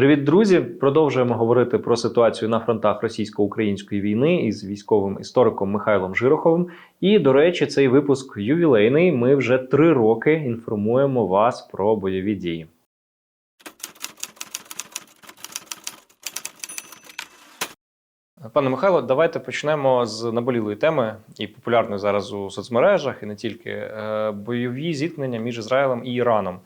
Привіт, друзі! Продовжуємо говорити про ситуацію на фронтах російсько-української війни із військовим істориком Михайлом Жироховим. І, до речі, цей випуск ювілейний. Ми вже три роки інформуємо вас про бойові дії. Пане Михайло, давайте почнемо з наболілої теми і популярної зараз у соцмережах, і не тільки Е, бойові зіткнення між Ізраїлем і Іраном.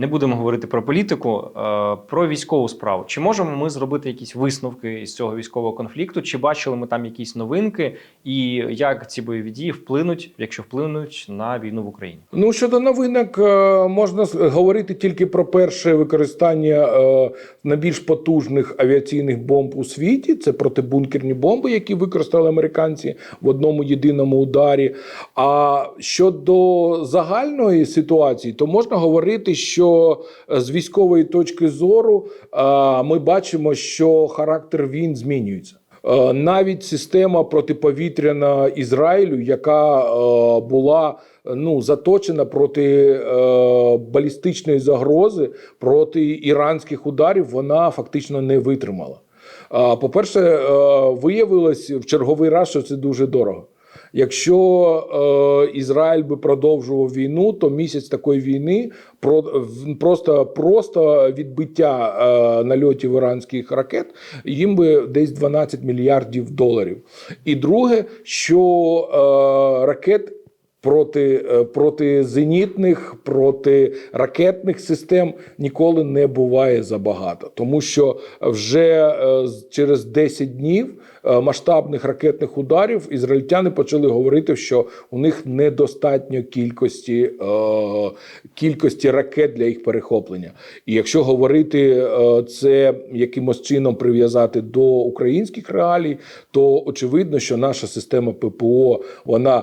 Не будемо говорити про політику, е, про військову справу. Чи можемо ми зробити якісь висновки із цього військового конфлікту? Чи бачили ми там якісь новинки, і як ці бойові дії вплинуть, якщо вплинуть на війну в Україні? Ну щодо новинок, е, можна говорити тільки про перше використання е, найбільш потужних авіаційних бомб у світі. Це протибункерні бомби, які використали американці в одному єдиному ударі. А щодо загальної ситуації, то можна говорити, що е, з військової точки зору е, ми бачимо, що характер війн змінюється. Е, Навіть система протиповітряна Ізраїлю, яка була ну заточена проти балістичної загрози, проти іранських ударів, вона фактично не витримала. А, По-перше, е, виявилось в черговий раз, що це дуже дорого. Якщо е, Ізраїль би продовжував війну, то місяць такої війни про просто, просто відбиття е, нальотів іранських ракет їм би десь 12 мільярдів доларів. І друге, що е, ракет проти, е, протизенітних, протиракетних систем ніколи не буває забагато, тому що вже е, через 10 днів е, масштабних ракетних ударів ізраїльтяни почали говорити, що у них недостатньо кількості, кількості ракет для їх перехоплення. І якщо говорити це якимось чином прив'язати до українських реалій, то очевидно, що наша система ППО вона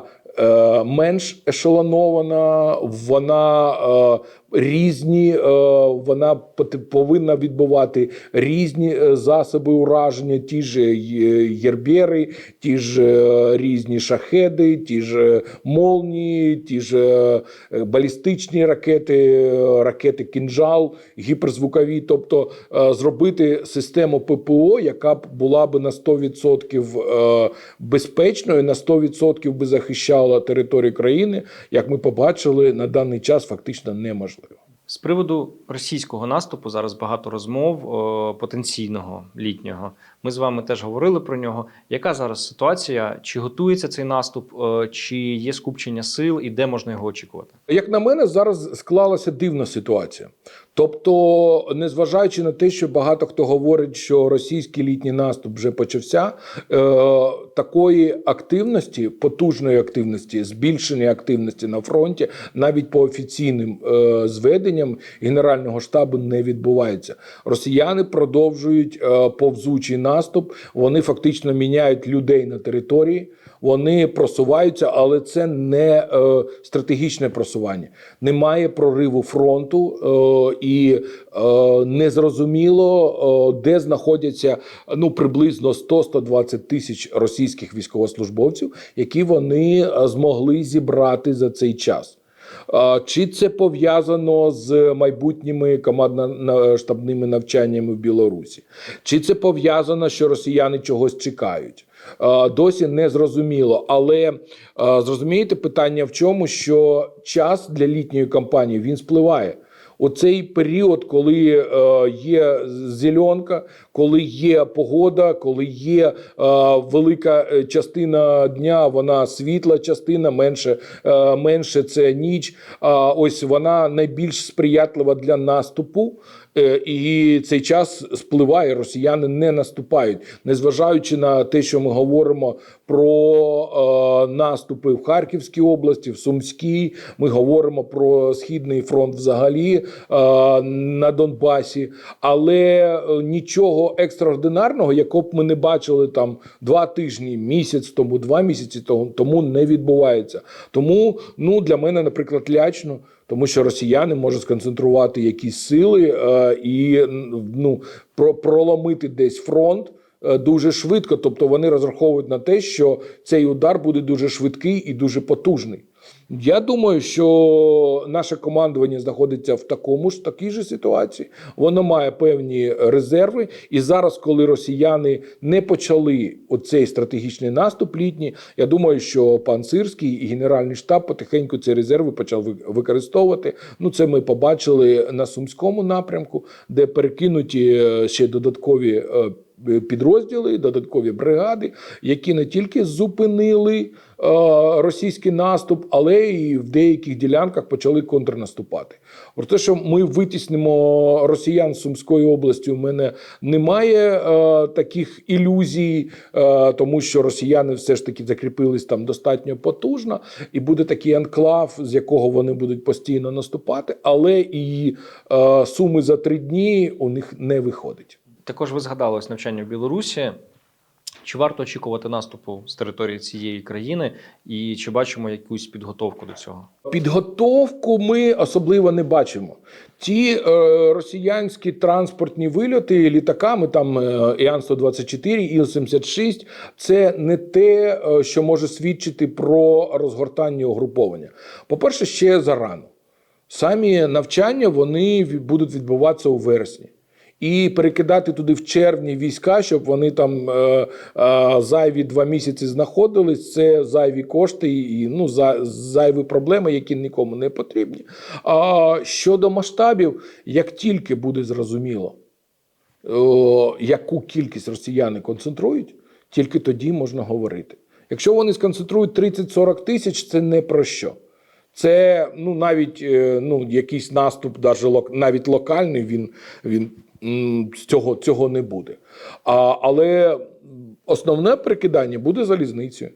менш ешелонована, вона е, різні, е, вона повинна відбувати різні е, засоби ураження, ті ж е, єрбєри, ті ж різні шахеди, ті ж молнії, ті ж балістичні ракети, ракети кінжал, гіперзвукові. Тобто зробити систему ППО, яка б була би на 100% е, безпечною, на 100% би захищала територію країни, як ми побачили, на даний час фактично неможливо. З приводу російського наступу зараз багато розмов о, потенційного літнього. Ми з вами теж говорили про нього. Яка зараз ситуація? Чи готується цей наступ, о, чи є скупчення сил, і де можна його очікувати? Як на мене, зараз склалася дивна ситуація. Тобто, незважаючи на те, що багато хто говорить, що російський літній наступ вже почався, е, такої активності, потужної активності, збільшення активності на фронті, навіть по офіційним е, зведенням Генерального штабу не відбувається. Росіяни продовжують е, повзучий наступ. Вони фактично міняють людей на території. Вони просуваються, але це не е, стратегічне просування. Немає прориву фронту, е, і е, незрозуміло, е, де знаходяться ну приблизно 100-120 тисяч російських військовослужбовців, які вони е, змогли зібрати за цей час. Чи це пов'язано з майбутніми командно-штабними навчаннями в Білорусі? Чи це пов'язано, що росіяни чогось чекають? Досі не зрозуміло. Але зрозумієте питання в чому, що час для літньої кампанії він спливає. Оцей період, коли е, є зеленка, коли є погода, коли є е, велика е, частина дня, вона світла частина, менше, е, менше це ніч. А ось вона найбільш сприятлива для наступу. Е, І цей час спливає, росіяни не наступають, незважаючи на те, що ми говоримо про е, наступи в Харківській області, в Сумській. Ми говоримо про східний фронт взагалі е, на Донбасі, але е, нічого екстраординарного, якого б ми не бачили там два тижні, місяць тому, два місяці тому, не відбувається. Тому ну для мене, наприклад, лячно. Тому що росіяни можуть сконцентрувати якісь сили е, і ну, про, проломити десь фронт дуже швидко. Тобто вони розраховують на те, що цей удар буде дуже швидкий і дуже потужний. Я думаю, що наше командування знаходиться в такому ж такій же ситуації. Воно має певні резерви. І зараз, коли росіяни не почали оцей стратегічний наступ літній, я думаю, що пан Сирський і Генеральний штаб потихеньку ці резерви почав використовувати. Ну, це ми побачили на сумському напрямку, де перекинуті е, ще додаткові. Підрозділи, додаткові бригади, які не тільки зупинили е, російський наступ, але і в деяких ділянках почали контрнаступати. Про те, що ми витіснимо росіян з Сумської області, у мене немає е, таких ілюзій, е, тому що росіяни все ж таки закріпились там достатньо потужно, і буде такий анклав, з якого вони будуть постійно наступати, але і суми за три дні у них не виходить. Також ви згадали ось навчання в Білорусі. Чи варто очікувати наступу з території цієї країни, і чи бачимо якусь підготовку до цього? Підготовку ми особливо не бачимо. Ті е, росіянські транспортні вильоти літаками, там е, Іан-124, Іл-76, це не те, е, що може свідчити про розгортання угруповання. По-перше, ще зарано. Самі навчання вони будуть відбуватися у вересні. І перекидати туди в червні війська, щоб вони там е, е, зайві два місяці знаходились. Це зайві кошти і ну за зайві проблеми, які нікому не потрібні. А щодо масштабів, як тільки буде зрозуміло, о, яку кількість росіяни концентрують, тільки тоді можна говорити. Якщо вони сконцентрують 30-40 тисяч, це не про що. Це ну навіть е, ну якийсь наступ, навіть локальний, він, він цього, цього не буде. А, але основне прикидання буде залізницею.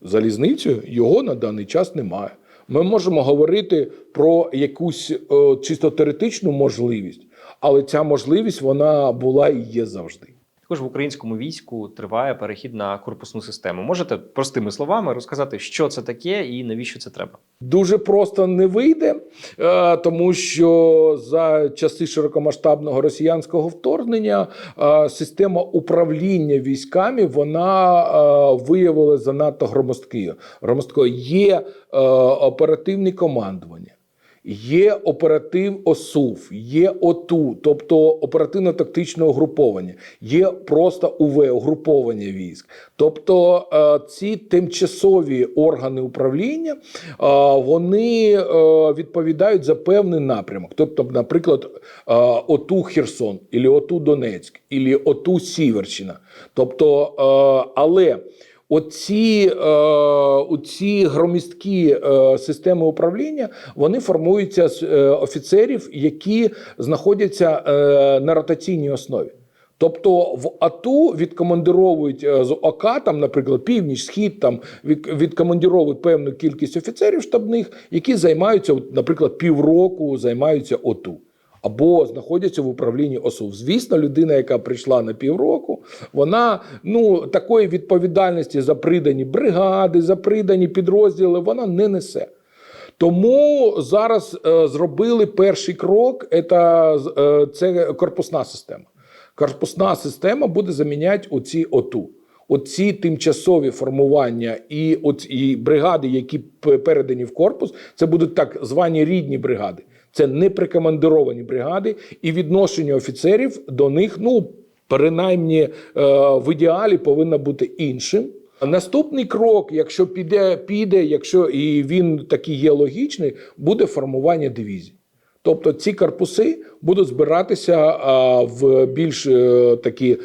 Залізницею його на даний час немає. Ми можемо говорити про якусь о, чисто теоретичну можливість, але ця можливість вона була і є завжди. Також в українському війську триває перехід на корпусну систему. Можете простими словами розказати, що це таке і навіщо це треба? Дуже просто не вийде, е, тому що за часи широкомасштабного росіянського вторгнення е, система управління військами вона е, виявилася занадто громоздкою. Громоздкою є оперативне командування. Є оператив ОСУВ, є ОТУ, тобто оперативно-тактичне угруповання, є просто УВ угруповання військ. Тобто е, ці тимчасові органи управління е, вони е, відповідають за певний напрямок. Тобто, наприклад, ОТУ Херсон, або ОТУ Донецьк, або ОТУ Сіверщина. Тобто, але Оці, е, оці громісткі е, системи управління вони формуються з е, офіцерів, які знаходяться е, на ротаційній основі. Тобто в АТУ відкомандировують е, з ОК, там, наприклад, північ, схід, там від- відкомандировують певну кількість офіцерів штабних, які займаються, наприклад, півроку займаються ОТУ. Або знаходяться в управлінні ОСУВ. Звісно, людина, яка прийшла на півроку, вона ну такої відповідальності за придані бригади, за придані підрозділи, вона не несе. Тому зараз е, зробили перший крок. Це, е, це корпусна система. Корпусна система буде заміняти оці ОТУ. Оці тимчасові формування і, от, і бригади, які передані в корпус, це будуть так звані рідні бригади. Це не прикомандировані бригади, і відношення офіцерів до них, ну принаймні е, в ідеалі повинно бути іншим. Наступний крок, якщо піде, піде, якщо і він такий є логічний, буде формування дивізій. Тобто ці корпуси будуть збиратися а, в більш е, такі е,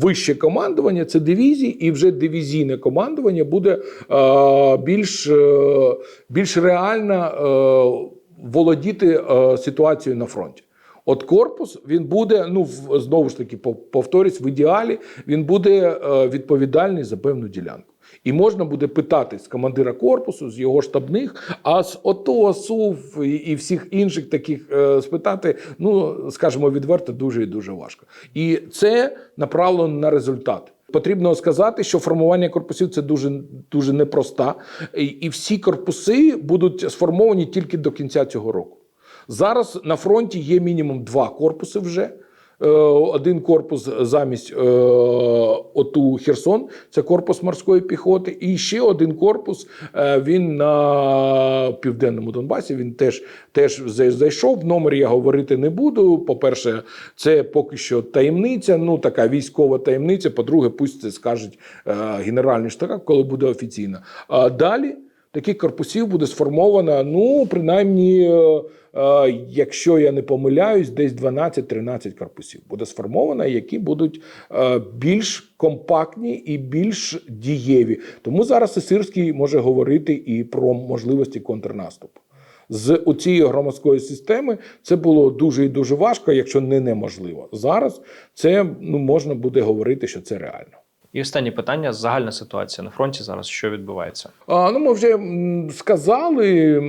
вище командування, це дивізії, і вже дивізійне командування буде е, більш, е, більш реально е, володіти е, ситуацією на фронті. От корпус він буде, ну знову ж таки, повторюсь, в ідеалі він буде е, відповідальний за певну ділянку. І можна буде питати з командира корпусу, з його штабних, а з ОТО, СУВ і, всіх інших таких е, спитати, ну скажімо відверто, дуже і дуже важко. І це направлено на результат. Потрібно сказати, що формування корпусів це дуже дуже непроста, і, всі корпуси будуть сформовані тільки до кінця цього року. Зараз на фронті є мінімум два корпуси вже. Е, один корпус замість е, ОТУ Херсон, це корпус морської піхоти, і ще один корпус. е, Він на південному Донбасі. Він теж, теж зай- зайшов. Номер я говорити не буду. По-перше, це поки що таємниця, ну така військова таємниця. По-друге, пусть це скажуть генеральний штаб, коли буде офіційно. А далі таких корпусів буде сформовано, ну, принаймні, е, е, якщо я не помиляюсь, десь 12-13 корпусів буде сформовано, які будуть е, більш компактні і більш дієві. Тому зараз Сирський може говорити і про можливості контрнаступу. З цієї громадської системи це було дуже і дуже важко, якщо не неможливо. Зараз це ну можна буде говорити, що це реально. І останнє питання: загальна ситуація на фронті зараз, що відбувається? А, ну, ми вже сказали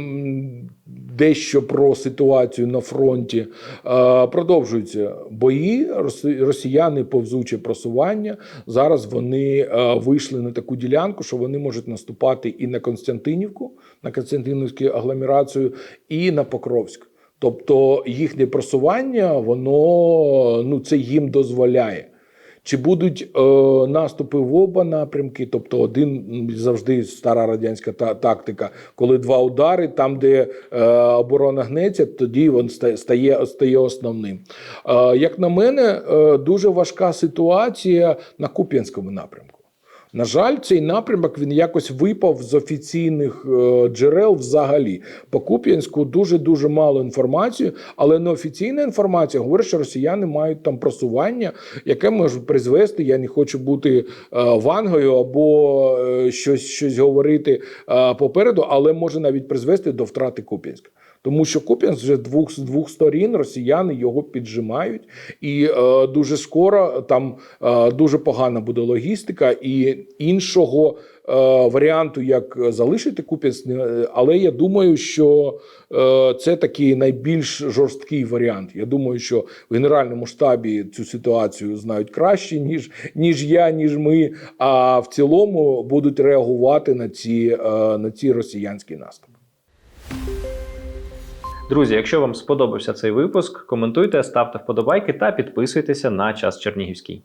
дещо про ситуацію на фронті. А, продовжуються бої. Росіяни повзуче просування. Зараз вони вийшли на таку ділянку, що вони можуть наступати і на Константинівку, на Константинівську агломерацію, і на Покровськ. Тобто їхнє просування, воно ну це їм дозволяє. Чи будуть е, наступи в оба напрямки? Тобто, один завжди стара радянська та- тактика, коли два удари, там, де е, оборона гнеться, тоді він стає, стає основним. Е, як на мене, е, дуже важка ситуація на Куп'янському напрямку. На жаль, цей напрямок він якось випав з офіційних е, джерел взагалі. По Куп'янську дуже дуже мало інформації, але неофіційна інформація говорить, що росіяни мають там просування, яке може призвести. Я не хочу бути е, вангою або е, щось, щось говорити попереду, але може навіть призвести до втрати Куп'янська. Тому що Куп'янськ вже двох з двох сторін росіяни його піджимають, і е, дуже скоро там е, дуже погана буде логістика, і іншого е, варіанту, як залишити Куп'янськ, але я думаю, що е, це такий найбільш жорсткий варіант. Я думаю, що в генеральному штабі цю ситуацію знають краще, ніж, ніж я, ніж ми. А в цілому будуть реагувати на ці, е, на ці росіянські наступи. Друзі, якщо вам сподобався цей випуск, коментуйте, ставте вподобайки та підписуйтеся на час Чернігівський.